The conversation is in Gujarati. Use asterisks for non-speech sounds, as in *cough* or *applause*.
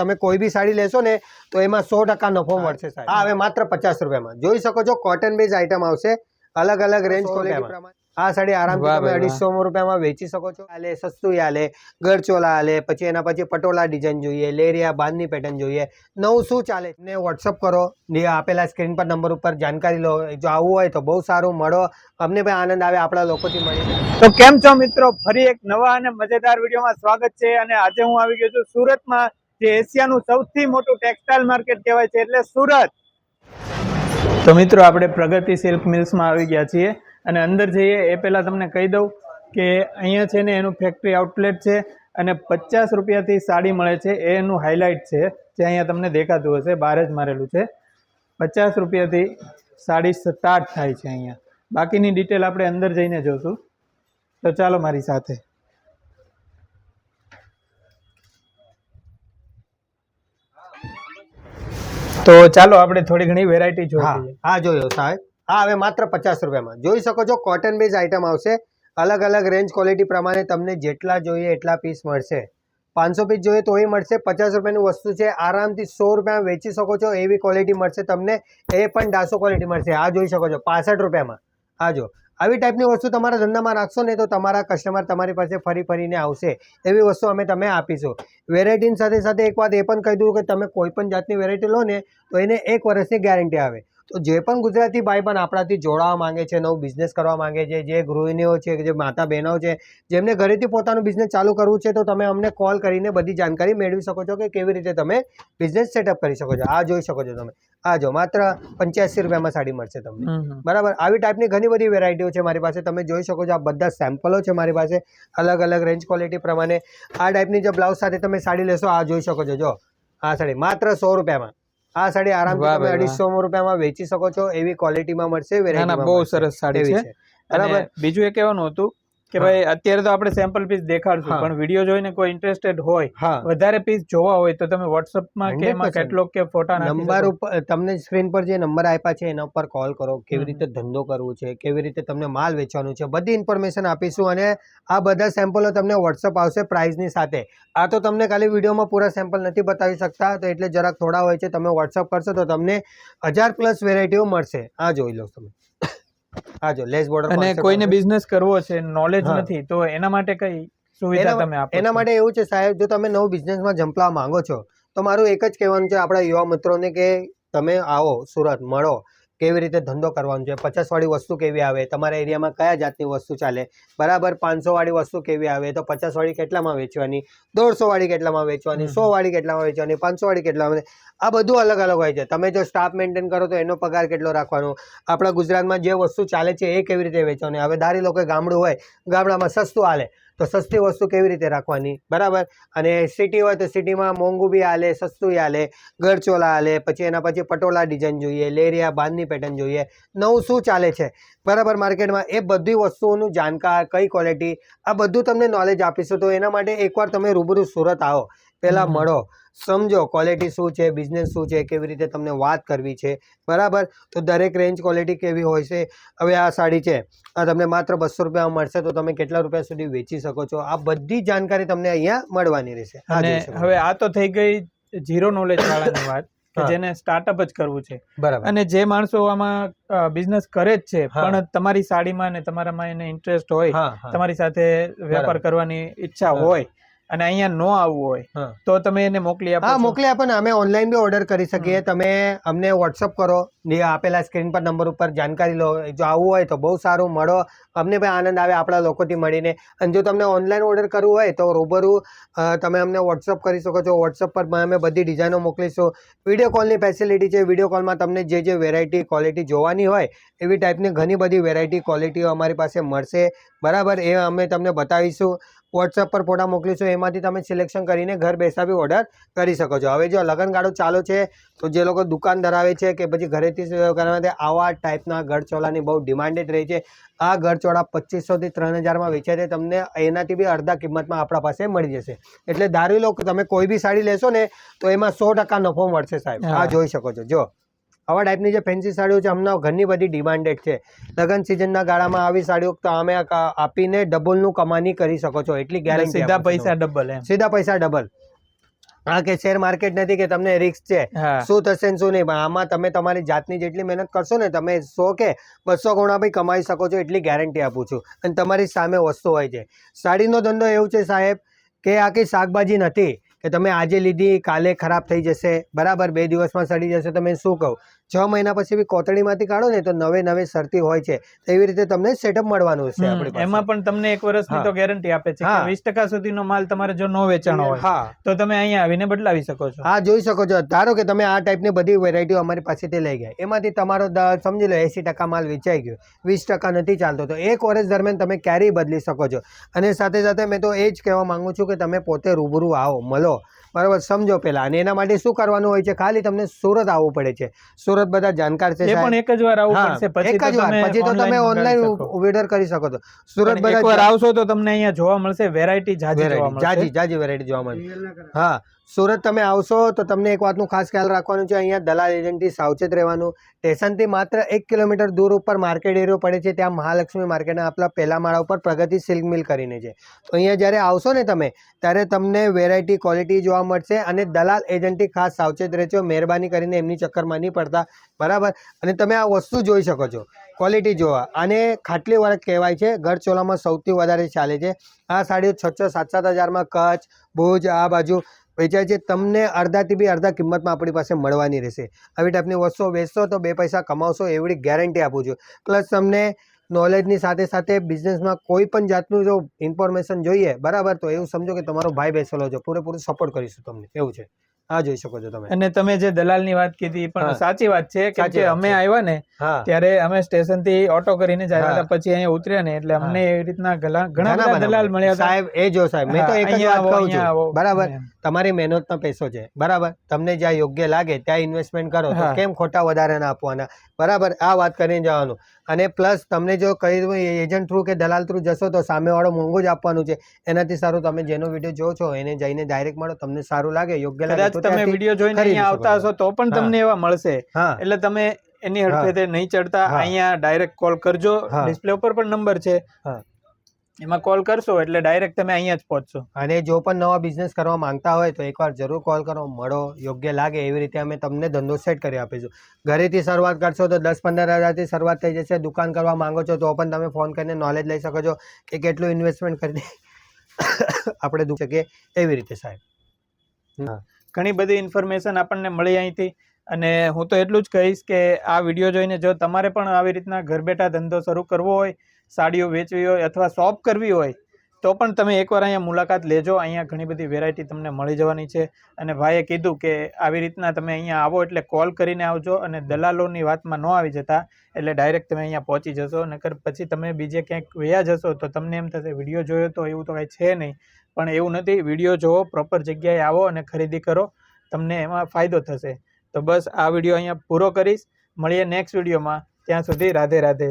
તમે કોઈ બી સાડી લેશો ને તો એમાં સો ટકા નફો મળશે સાહેબ. આ હવે માત્ર પચાસ રૂપિયામાં. જોઈ શકો છો કોટન બેઝ આઈટમ આવશે. અલગ અલગ રેન્જ ક્વોલિટી પ્રમાણે. આ સાડી આરામથી તમે અઢીસો રૂપિયામાં વેચી શકો છો. આલે સસ્તું આલે ગરચોલા આલે પછી એના પછી પટોલા ડિઝાઇન જોઈએ લેરિયા બાંધની પેટર્ન જોઈએ. નવું શું ચાલે. ને વોટ્સઅપ કરો આપેલા સ્ક્રીન પર નંબર ઉપર જાણકારી લો. જો આવવું હોય તો બહુ સારું મળો. અમને પણ આનંદ આવે આપણા લોકોથી મળી તો કેમ છો મિત્રો? ફરી એક નવા અને મજેદાર વિડીયોમાં સ્વાગત છે. અને આજે હું આવી ગયો છું સુરતમાં જે એશિયાનું સૌથી મોટું ટેક્સટાઇલ માર્કેટ કહેવાય છે એટલે સુરત. તો મિત્રો, આપણે પ્રગતિ સિલ્ક મિલ્સમાં આવી ગયા છીએ અને અંદર જઈએ, એ પહેલાં તમને કહી દઉં કે અહીંયા છે ને એનું ફેક્ટરી આઉટલેટ છે અને પચાસ રૂપિયાથી સાડી મળે છે, એ એનું હાઇલાઇટ છે, જે અહીંયા તમને દેખાતું હશે, બહાર જ મારેલું છે. પચાસ રૂપિયાથી સાડી સ્ટાર્ટ થાય છે અહીંયા. બાકીની ડિટેલ આપણે અંદર જઈને જોશું. તો ચાલો મારી સાથે. તો ચાલો આપણે થોડી ઘણી વેરાયટી જોઈએ હા. હા જોયો સાહેબ. હા હવે માત્ર પચાસ રૂપિયામાં. જોઈ શકો છો કોટન બેઝ આઇટમ આવશે. અલગ અલગ રેન્જ ક્વોલિટી પ્રમાણે તમને જેટલા જોઈએ એટલા પીસ મળશે. પાંચસો પીસ જોઈએ તોય મળશે. પચાસ રૂપિયાની વસ્તુ છે આરામથી સો રૂપિયામાં વેચી શકો છો એવી ક્વોલિટી મળશે તમને. એ પણ ડાસો ક્વોલિટી મળશે. આ જોઈ શકો છો પાસઠ રૂપિયામાં. આ જો. આવી ટાઈપની વસ્તુ તમારા ધંધામાં રાખશો ને તો તમારા કસ્ટમર તમારી પાસે ફરી ફરીને આવશે. એવી વસ્તુ અમે તમે આપીશું. વેરાયટીની સાથે સાથે એક વાત એ પણ કહી દઉં કે તમે કોઈ પણ જાતની વેરાયટી લો ને તો એને એક વર્ષની ગેરંટી આવે. તો જે પણ ગુજરાતી ભાઈ પણ આપણાથી જોડાવા માંગે છે નવું બિઝનેસ કરવા માંગે છે જે ગૃહિણીઓ છે જે માતા બહેનો છે જેમને ઘરેથી પોતાનું બિઝનેસ ચાલુ કરવું છે તો તમે અમને કોલ કરીને બધી જાણકારી મેળવી શકો છો કે કેવી રીતે તમે બિઝનેસ સેટઅપ કરી શકો છો. આ જોઈ શકો છો તમે. આ જો માત્ર પંચ્યાસી રૂપિયામાં સાડી મળશે તમને. બરાબર? આવી ટાઈપની ઘણી બધી વેરાયટીઓ છે મારી પાસે. તમે જોઈ શકો છો આ બધા સેમ્પલો છે મારી પાસે. અલગ અલગ રેન્જ ક્વોલિટી પ્રમાણે. આ ટાઈપની જો બ્લાઉઝ સાથે તમે સાડી લેશો આ જોઈ શકો છો. જો આ સાડી. માત્ર સો રૂપિયામાં. આ સાડી આરામથી તમે અઢીસો રૂપિયામાં વેચી શકો છો એવી ક્વોલિટીમાં મળશે બહુ સરસ સાડી છે. બરાબર? બીજું એ કહેવાનું હતું કે ભાઈ અત્યારે તો આપણે સેમ્પલ પીસ દેખાડશું પણ વીડિયો જોઈને કોઈ ઇન્ટરેસ્ટેડ હોય વધારે પીસ જોવા હોય તો તમે વોટ્સઅપમાં કે એમાં કેટલોગ કે ફોટા નંબર ઉપર તમને સ્ક્રીન પર જે નંબર આપ્યા છે એના ઉપર કોલ કરો કેવી રીતે ધંધો કરવું છે કેવી રીતે તમને માલ વેચવાનું છે બધી ઇન્ફોર્મેશન આપીશું અને આ બધા સેમ્પલો તમને વોટ્સઅપ આવશે પ્રાઇઝની સાથે. આ તો તમને ખાલી વિડીયોમાં પૂરા સેમ્પલ નથી બતાવી શકતા તો એટલે જરાક થોડા હોય છે તમે વોટ્સઅપ કરશો તો તમને હજાર પ્લસ વેરાયટીઓ મળશે. આ જોઈ લો તમે. આ જો લેસ બોર્ડર અને કોઈને બિઝનેસ કરવો છે નોલેજ નથી તો એના માટે કઈ સુવિધા તમે આપો એના માટે એવું છે સાહેબ જો તમે નવું બિઝનેસમાં જંપલા માંગો છો તો મારું એક જ કહેવાનું છે આપણા યુવા મિત્રોને કે તમે આવો સુરત મળો. કેવી રીતે ધંધો કરવાનો છે? પચાસવાળી વસ્તુ કેવી આવે? તમારા એરિયામાં કયા જાતની વસ્તુ ચાલે? બરાબર પાંચસો વાળી વસ્તુ કેવી આવે? તો પચાસ વાળી કેટલામાં વેચવાની? દોઢસોવાળી કેટલામાં વેચવાની? સોવાળી સો વાળી કેટલામાં વેચવાની? પાંચસોવાળી કેટલામાં આ બધું અલગ અલગ હોય છે. તમે જો સ્ટાફ મેન્ટેન કરો તો એનો પગાર કેટલો રાખવાનો? આપણા ગુજરાતમાં જે વસ્તુ ચાલે છે એ કેવી રીતે વેચવાની? હવે ધારી લો કે ગામડું હોય ગામડામાં સસ્તું હાલે. તો સસ્તી વસ્તુ કેવી રીતે રાખવાની? બરાબર? અને સિટી હોય તો સિટીમાં મોંઘું બી હાલે સસ્તું હાલે ગરચોલા હાલે પછી એના પછી પટોલા ડિઝાઇન જોઈએ લેરિયા બાંધની પેટર્ન જોઈએ નવું શું ચાલે છે? બરાબર માર્કેટમાં એ બધી વસ્તુઓનું જાણકાર કઈ ક્વોલિટી આ બધું તમને નોલેજ આપીશું તો એના માટે એકવાર તમે રૂબરૂ સુરત આવો પહેલાં મળો. સમજો ક્વોલિટી શું છે બિઝનેસ શું છે કેવી રીતે તમને વાત કરવી છે. બરાબર? તો દરેક રેન્જ ક્વોલિટી કેવી હોય છે? હવે આ સાડી છે. આ તમને માત્ર બસો રૂપિયામાં મળશે તો તમે કેટલા રૂપિયા સુધી વેચી શકો છો? આ બધી જાણકારી તમને અહીંયા મળવાની રહેશે. હવે આ તો થઈ ગઈ ઝીરો નોલેજ વાળાની વાત કે જેને સ્ટાર્ટઅપ જ કરવું છે. બરાબર. અને જે માણસો આમાં બિઝનેસ કરે જ છે પણ તમારી સાડીમાં ને તમારામાં એને ઇન્ટરેસ્ટ હોય તમારી સાથે વેપાર કરવાની ઈચ્છા હોય અને અહીંયા નો આવવું હોય હા. તો તમે એને મોકલી આપો હા? મોકલી આપો ને. અમે ઓનલાઈન બી ઓર્ડર કરી શકીએ. તમે અમને વોટ્સઅપ કરો. આપેલા સ્ક્રીન પર નંબર ઉપર જાણકારી લો. જો આવવું હોય તો બહુ સારું. મળો. અમને પણ આનંદ આવે આપણા લોકોથી મળીને. અને જો તમને ઓનલાઈન ઓર્ડર કરવું હોય તો રૂબરૂ તમે અમને વોટ્સઅપ કરી શકો છો. વોટ્સઅપ પર અમે બધી ડિઝાઇનો મોકલીશું. વીડિયો કોલની ફેસિલિટી છે. વીડિયો કોલમાં તમને જે જે વેરાયટી ક્વોલિટી જોવાની હોય એવી ટાઈપની ઘણી બધી વેરાયટી ક્વોલિટીઓ અમારી પાસે મળશે. બરાબર? એ અમે તમને બતાવીશું. વોટ્સઅપ પર ફોટા મોકલીશું એમાંથી તમે સિલેક્શન કરીને ઘર બેસા બી ઓર્ડર કરી શકો છો. હવે જો લગનગાળો ચાલુ છે તો જે લોકો દુકાન ધરાવે છે કે પછી ઘરેથી કરવા માટે આવા ટાઈપના ગળચોળાની બહુ ડિમાન્ડેડ રહી છે. આ ગળચોળા પચીસોથી ત્રણ હજારમાં વેચે છે તમને એનાથી બી અડધા કિંમતમાં આપણા પાસે મળી જશે. એટલે ધારી લો કે તમે કોઈ બી સાડી લેશો ને તો એમાં સો ટકા નફો મળશે સાહેબ. આ જોઈ શકો છો. જો. આવા ટાઈપની જે ફેન્સી સાડીઓ છે હમણાં ઘણી બધી ડિમાન્ડેડ છે. લગ્ન સિઝનના ગાળામાં આવી સાડીઓ તો અમે આપીને ડબલનું કમાની કરી શકો છો. એટલી ગેરંટી સીધા પૈસા ડબલ સીધા પૈસા ડબલ હા કે શેર માર્કેટ નથી કે તમને રિસ્ક છે. શું થશે ને શું નહીં પણ આમાં તમે તમારી જાતની જેટલી મહેનત કરશો ને તમે સો કે બસો ગુણા ભાઈ કમાઈ શકો છો એટલી ગેરંટી આપું છું. અને તમારી સામે વસ્તુ હોય છે. સાડીનો ધંધો એવું છે સાહેબ કે આખી શાકભાજી નથી. કે તમે આજે લીધી, કાલે ખરાબ થઈ જશે, બરાબર, બે દિવસમાં સડી જશે તમે શું કહું? છ મહિના પછી બી કોતળીમાંથી કાઢો ને તો નવે નવે સરતી હોય છે. એવી રીતે તમને સેટઅપ મળવાનું છે આપણી એમાં પણ તમને એક વર્ષની તો ગેરંટી આપે છે હા. વીસ ટકા સુધીનો માલ તમારે જો ન વેચાણો હોય તો તમે અહીંયા આવીને બદલાવી શકો છો. હા જોઈ શકો છો. ધારો કે તમે આ ટાઈપની બધી વેરાયટીઓ અમારી પાસેથી લઈ ગયા. એમાંથી તમારો સમજી લો એસી ટકા માલ વેચાઈ ગયો. વીસ ટકા નથી ચાલતો. તો એક વર્ષ દરમિયાન તમે ક્યારેય બદલી શકો છો. અને સાથે સાથે મેં તો એ જ કહેવા માંગુ છું કે તમે પોતે રૂબરૂ આવો મળો. બરાબર સમજો પેલા અને એના માટે શું કરવાનું હોય છે? ખાલી તમને સુરત આવવું પડે છે. સુરત બધા જાણકાર છે પણ એક જ વાર આવવું પડશે. પછી એક તો જ વાર. તમે પછી તો તમે ઓનલાઈન વેડર ઓર્ડર કરી શકો છો. સુરત બધા આવશો તો તમને અહીંયા જોવા મળશે. વેરાયટી જાજી જાજી જાજી વેરાયટી જોવા મળશે. હા. સુરત તમે આવશો તો તમને એક વાતનું ખાસ ખ્યાલ રાખવાનું છે, અહીંયા દલાલ એજન્ટથી સાવચેત રહેવાનું. સ્ટેશનથી માત્ર એક કિલોમીટર દૂર ઉપર માર્કેટ એરિયો પડે છે, ત્યાં મહાલક્ષ્મી માર્કેટના આપણા પહેલા માળા ઉપર પ્રગતિ સિલ્ક મિલ કરીને છે. તો અહીંયા જ્યારે આવશો ને તમે, ત્યારે તમને વેરાયટી ક્વોલિટી જોવા મળશે અને દલાલ એજન્ટથી ખાસ સાવચેત રહેજો, મહેરબાની કરીને એમની ચક્કરમાં નહીં પડતા. બરાબર? અને તમે આ વસ્તુ જોઈ શકો છો, ક્વોલિટી જોવા. અને ખાટલી વર્ક કહેવાય છે ગઢચોલામાં સૌથી વધારે ચાલે છે. આ સાડીઓ છ છ સાત સાત હજારમાં કચ્છ, ભુજ, આ બાજુ વેચાય છે, તમને અડધાથી બી અડધા કિંમતમાં આપણી પાસે મળવાની રહેશે. આવી ટાઈપની વસ્તુઓ વેચશો તો બે પૈસા કમાવશો એવી ગેરંટી આપું છું. પ્લસ તમને નોલેજની સાથે સાથે બિઝનેસમાં કોઈ પણ જાતનું જો ઇન્ફોર્મેશન જોઈએ, બરાબર? તો એવું સમજો કે તમારો ભાઈ બેસેલો છે. પૂરેપૂરું સપોર્ટ કરીશું તમને. એવું છે. આ જોઈ શકો છો તમે. અને તમે જે દલાલની વાત કીધી પણ સાચી વાત છે કે અમે આવ્યા ને ત્યારે અમે સ્ટેશનથી ઓટો કરીને જ આવ્યા હતા પછી અહીંયા ઉતર્યા ને એટલે અમને એવી રીતના ઘણા બધા દલાલ મળ્યા સાહેબ એ જો સાહેબ મેં તો એક જ વાત કહું છું. બરાબર. તમારી મહેનતનો પૈસો છે. બરાબર? તમને જ્યાં યોગ્ય લાગે ત્યાં ઇન્વેસ્ટમેન્ટ કરો. તો કેમ ખોટા વધારાના આપવાના? બરાબર? આ વાત કરીને જવાનું. અને પ્લસ તમને જો કહી એજન્ટ થ્રુ કે દલાલ થ્રુ જશો તો સામેવાળો મોંઘું જ આપવાનું છે. એનાથી સારું તમે જેનો વીડિયો જો છો એને જઈને ડાયરેક્ટ મળો તમને સારું લાગે યોગ્ય લાગે તમે વીડિયો જોઈને અહીંયા આવતા હશો તો પણ તમને એવા મળશે. એટલે તમે એની હડફેતે નહીં ચડતા હા. અહીંયા ડાયરેક્ટ કોલ કરજો. ડિસ્પ્લે ઉપર પણ નંબર છે. એમાં કોલ કરશો એટલે ડાયરેક્ટ તમે અહીંયા જ પહોંચશો. અને જો પણ નવા બિઝનેસ કરવા માંગતા હોય તો એકવાર જરૂર કોલ કરો મળો યોગ્ય લાગે એવી રીતે અમે તમને ધંધો સેટ કરી આપીશું. ઘરેથી શરૂઆત કરશો તો દસ પંદર હજારથી શરૂઆત થઈ જશે. દુકાન કરવા માંગો છો તો પણ તમે ફોન કરીને નોલેજ લઈ શકો છો કે કેટલું ઇન્વેસ્ટમેન્ટ કરી *coughs* આપણે દુઃખ શકીએ એવી રીતે સાહેબ. ઘણી બધી ઇન્ફોર્મેશન આપણને મળી અહીંથી. અને હું તો એટલું જ કહીશ કે આ વીડિયો જોઈને જો તમારે પણ આવી રીતના ઘર બેઠા ધંધો શરૂ કરવો હોય, સાડીઓ વેચવી હોય અથવા શોપ કરવી હોય તો પણ તમે એકવાર અહીંયા મુલાકાત લેજો. અહીંયા ઘણી બધી વેરાયટી તમને મળી જવાની છે. અને ભાઈએ કીધું કે આવી રીતના તમે અહીંયા આવો એટલે કોલ કરીને આવજો અને દલાલોની વાતમાં ન આવી જતા એટલે ડાયરેક્ટ તમે અહીંયા પહોંચી જશો. નકર પછી તમે બીજે ક્યાંક વયા જશો તો તમને એમ થશે વીડિયો જોયો તો એવું તો કાંઈ છે નહીં. પણ એવું નથી. વીડિયો જોવો પ્રોપર જગ્યાએ આવો અને ખરીદી કરો. તમને એમાં ફાયદો થશે. તો બસ આ વીડિયો અહીંયા પૂરો કરીશ. મળીએ નેક્સ્ટ વિડીયોમાં. ત્યાં સુધી રાધે રાધે.